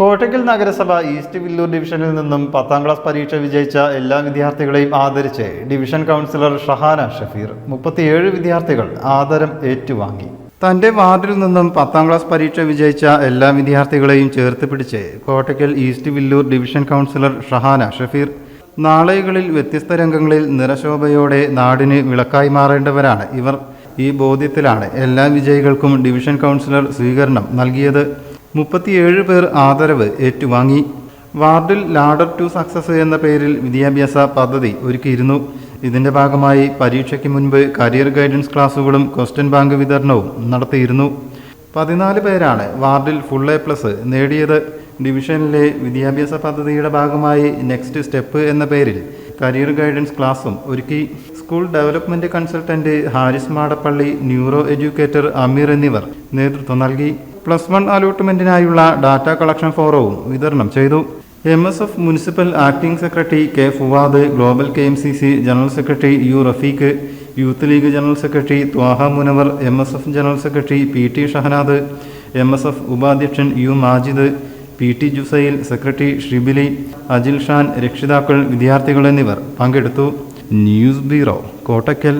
കോട്ടയ്ക്കൽ നഗരസഭ ഈസ്റ്റ് വില്ലൂർ ഡിവിഷനിൽ നിന്നും പത്താം ക്ലാസ് പരീക്ഷ വിജയിച്ച എല്ലാ വിദ്യാർത്ഥികളെയും ആദരിച്ച് ഡിവിഷൻ കൗൺസിലർ ഷഹാന ഷഫീർ മുപ്പത്തിയേഴ് വിദ്യാർത്ഥികൾ ആദരം ഏറ്റുവാങ്ങി. തന്റെ വാർഡിൽ നിന്നും പത്താം ക്ലാസ് പരീക്ഷ വിജയിച്ച എല്ലാ വിദ്യാർത്ഥികളെയും ചേർത്ത് പിടിച്ച് Kottakkal east Villoor division councillor Shahana Shafeer നാളെകളിൽ വ്യത്യസ്ത രംഗങ്ങളിൽ നിറശോഭയോടെ നാടിന് വിളക്കായി മാറേണ്ടവരാണ് ഇവർ. ഈ ബോധ്യത്തിലാണ് എല്ലാ വിജയികൾക്കും ഡിവിഷൻ കൗൺസിലർ സ്വീകരണം നൽകിയത്. മുപ്പത്തിയേഴ് പേർ ആദരവ് ഏറ്റുവാങ്ങി. വാർഡിൽ ലാഡർ ടു സക്സസ് എന്ന പേരിൽ വിദ്യാഭ്യാസ പദ്ധതി ഒരുക്കിയിരുന്നു. ഇതിന്റെ ഭാഗമായി പരീക്ഷയ്ക്ക് മുൻപ് കരിയർ ഗൈഡൻസ് ക്ലാസുകളും ക്വസ്റ്റ്യൻ ബാങ്ക് വിതരണവും നടത്തിയിരുന്നു. പതിനാല് പേരാണ് വാർഡിൽ ഫുൾ എ പ്ലസ് നേടിയത്. ഡിവിഷനിലെ വിദ്യാഭ്യാസ പദ്ധതിയുടെ ഭാഗമായി നെക്സ്റ്റ് സ്റ്റെപ്പ് എന്ന പേരിൽ കരിയർ ഗൈഡൻസ് ക്ലാസും ഒരുക്കി. School development consultant Haris Madappally neuro educator Ameer എന്നിവർ നേതൃത്വം നൽകി. പ്ലസ് വൺ അലോട്ട്മെന്റിനായുള്ള ഡാറ്റ കളക്ഷൻ ഫോറവും വിതരണം ചെയ്തു. M S F municipal acting secretary K Fuad global K M C C general secretary U Rafeeq youth league general secretary Thwaha Munavar M S F general secretary P T Shahanad M S F ഉപാധ്യക്ഷൻ U Majid P T Jusail secretary Shibili Ajil Shan രക്ഷിതാക്കൾ വിദ്യാർത്ഥികൾ എന്നിവർ പങ്കെടുത്തു. News bureau Kottakkal.